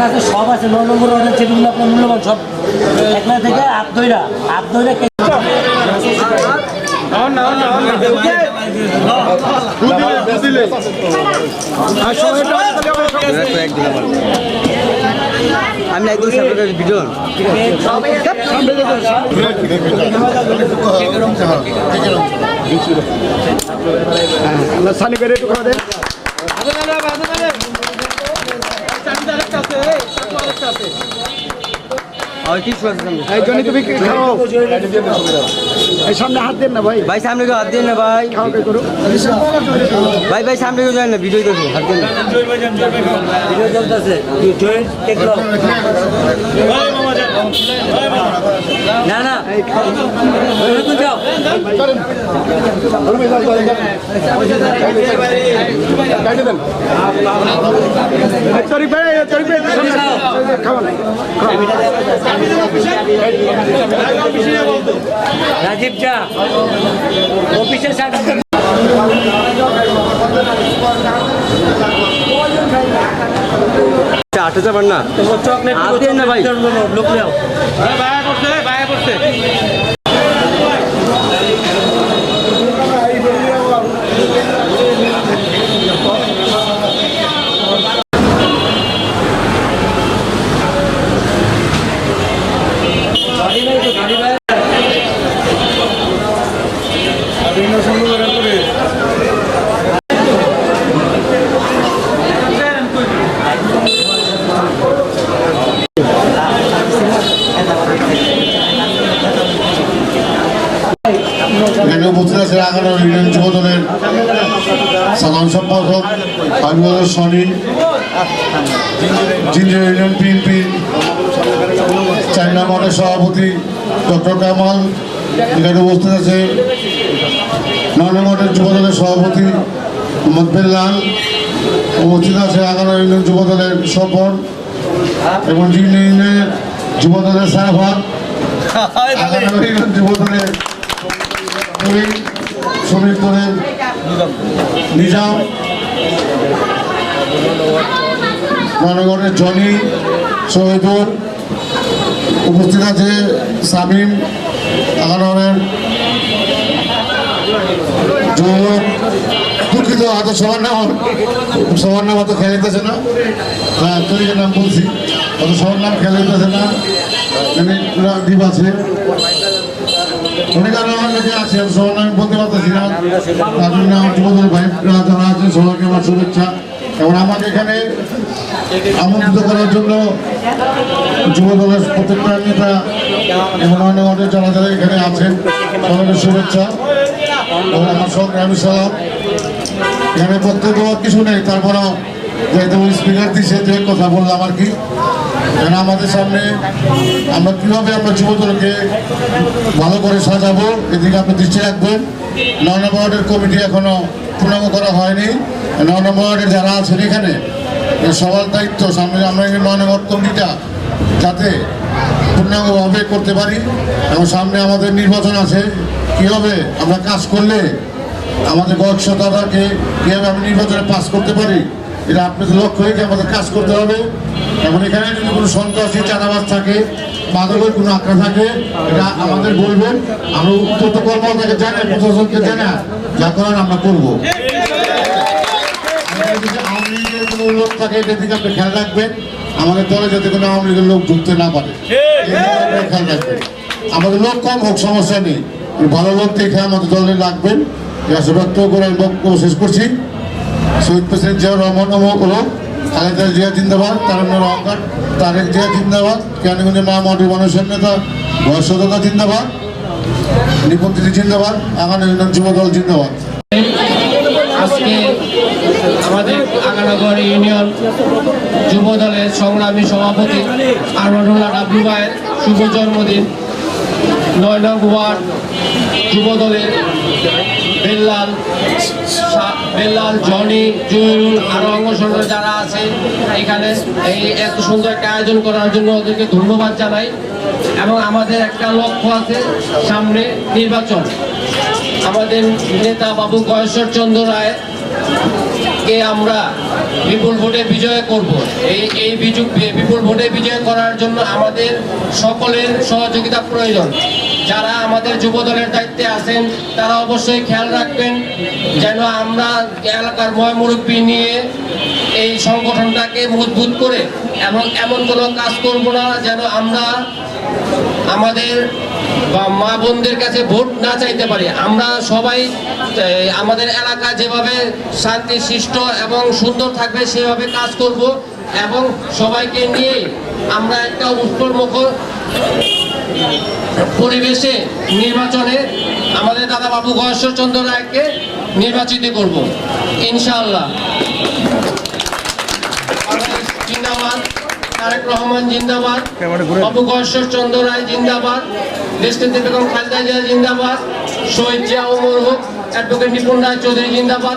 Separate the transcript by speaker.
Speaker 1: আছে ন নম্বর আপনার মূল্যবান সব। একলা থেকে আপ দইরা আপ দইরা
Speaker 2: আমি একদম ভিডিও
Speaker 3: সানি বেড়ে একটু খাওয়া
Speaker 2: আর কি শুনছেন
Speaker 3: এই জন্য তুমি কি খাও। এই সামনে হাত দেন না ভাই।
Speaker 2: ভাই সামনে কেউ হাত দিন না ভাই। ভাই ভাই সামনে কেউ যায় না ভিডিও করছে হাত দিন না।
Speaker 1: ভিডিও চলতেছে। না না। যাও। রাজীব চা অফিসের সাথে
Speaker 2: আটে যাবেন না।
Speaker 1: চকলেট
Speaker 2: না ভাই।
Speaker 1: লোক
Speaker 4: আছে এগারো ইউনিয়ন যুব দলের সাধারণ সম্পাদক আবিবর সনি জিঞ্জির ইউনিয়ন চার নম্বরের সভাপতি ডক্টর কামাল এখানে উপস্থিত আছে নয় নম্বরের যুব দলের সভাপতি মোহাম্মদ উপস্থিত আছে এগারো ইউনিয়ন যুব দলের স্বপন এবং জিঞ্জির ইউনিয়নের যুব দলের সাহেবান এগারো ইউনিয়ন যুব দলের শ্রমিক দলের নিজাম মহানগরের জনি শহীদুল উপস্থিত আছে সামিম আগানগরের যুবক, দুঃখিত হয়তো সবার নাম সবার নাম হয়তো খেলে দিতেছে না। হ্যাঁ তরিকের নাম বলছি। হয়তো সবার নাম খেলে দিতেছে না। দ্বীপ আছে। অনেক আরও অনেকে আছে, আমি সবার নাম বলতে পারতেছি তার জন্য আমার যুবদল ভাইরা যারা আছেন আমার শুভেচ্ছা। এবং আমাকে এখানে আমন্ত্রিত করার জন্য যুবদলের প্রত্যেকটা নেতা এবং অনেক অনেক এখানে আছেন, সবাইকে শুভেচ্ছা। এবং আমার সংগ্রামী সালাম এখানে প্রত্যেক কিছু নেই, তারপরেও যেহেতু স্পিকার দিচ্ছে যে কথা বললাম আর কি। কেন আমাদের সামনে আমরা কীভাবে আমরা যুবদলকে ভালো করে সাজাবো, এদিকে আপনি দৃষ্টি রাখবেন। নয় নম্বর ওয়ার্ডের কমিটি এখনও পূর্ণাঙ্গ করা হয়নি। নয় নম্বর ওয়ার্ডের যারা আছেন এখানে সবার দায়িত্ব সামনে আমরা নয় নম্বর কমিটিটা যাতে পূর্ণাঙ্গভাবে করতে পারি এবং সামনে আমাদের নির্বাচন আছে, কীভাবে আমরা কাজ করলে আমাদের গবেষণাকে কীভাবে আমি নির্বাচনে পাস করতে পারি এটা আপনাদের লক্ষ্য রেখে আমাদের কাজ করতে হবে। এবং এখানে যদি কোনো সন্ত্রাসী, চাঁদাবাজ থাকে, মাদকের কোনো আঁকড়া থাকে, এটা আমাদের বলবেন। আমরা উত্তর কর্মকর্তাকে জানাই প্রশাসনকে জানা, যা করার আমরা করব। কোনো আপনি খেয়াল রাখবেন। আমাদের দলে যাতে কোনো লোক ঢুকতে না পারে। খেয়াল রাখবেন। আমাদের কম হোক, সমস্যা নেই। ভালো লোক দেখে আমাদের দলে রাখবেন ব্যক্ত করে বক্তব্য শেষ করছি। শহীদ প্রেসিডেন্ট জিয়া রহমান হলো খালেদা জিয়া জিন্দাবাদ তারুণ্যের অহংকার তারেক জিয়া জিন্দাবাদ, কেরানীগঞ্জের মা মাটি মানুষের নেতা, বয়সদতা জিন্দাবাদ নিপন্থী জিন্দাবাদ, আগামী ইউনিয়ন যুব দল জিন্দাবাদ।
Speaker 5: আজকে আমাদের আগানগর ইউনিয়ন যুব দলের সংগ্রামী সভাপতি আনোয়ারুল্লাহ রাবলু ভাইয়ের শুভ জন্মদিন। নয় নং ওয়ার্ড যুব দলের বেল্লাল বেল্লাল, জনি জয়ুল আরও অঙ্গসংগঠন যারা আছে, এখানে এই এত সুন্দর একটা আয়োজন করার জন্য ওদেরকে ধন্যবাদ জানাই। এবং আমাদের একটা লক্ষ্য আছে, সামনে নির্বাচন। আমাদের নেতা বাবু গয়েশ্বর চন্দ্র রায় কে আমরা বিপুল ভোটে বিজয় করব। এই এই বিপুল ভোটে বিজয় করার জন্য আমাদের সকলের সহযোগিতা প্রয়োজন। যারা আমাদের যুব দলের দায়িত্বে আছেন, তারা অবশ্যই খেয়াল রাখবেন, যেন আমরা এলাকার ময় মুরব্বী নিয়ে এই সংগঠনটাকে মজবুত করে এবং এমন কোনো কাজ করব না যেন আমরা আমাদের বা মা বোনদের কাছে ভোট না চাইতে পারি। আমরা সবাই আমাদের এলাকা যেভাবে শান্তি সৃষ্ট এবং সুন্দর থাকবে সেভাবে কাজ করব এবং সবাইকে নিয়ে আমরা একটা উৎপলমুখ পরিবেশে নির্বাচনে আমাদের দাদা বাবু গয়েশ্বরচন্দ্র রায়কে নির্বাচিত করব। ইনশাআল্লাহ। জিন্দাবাদ। তারেক রহমান জিন্দাবাদ। গয়েশ্বর চন্দ্র রায় জিন্দাবাদ। দেশনেত্রী বেগম খালেদা জিয়া জিন্দাবাদ। শহীদ জিয়া ওমর হোক অ্যাডভোকেট নিপুণ রায় চৌধুরী জিন্দাবাদ।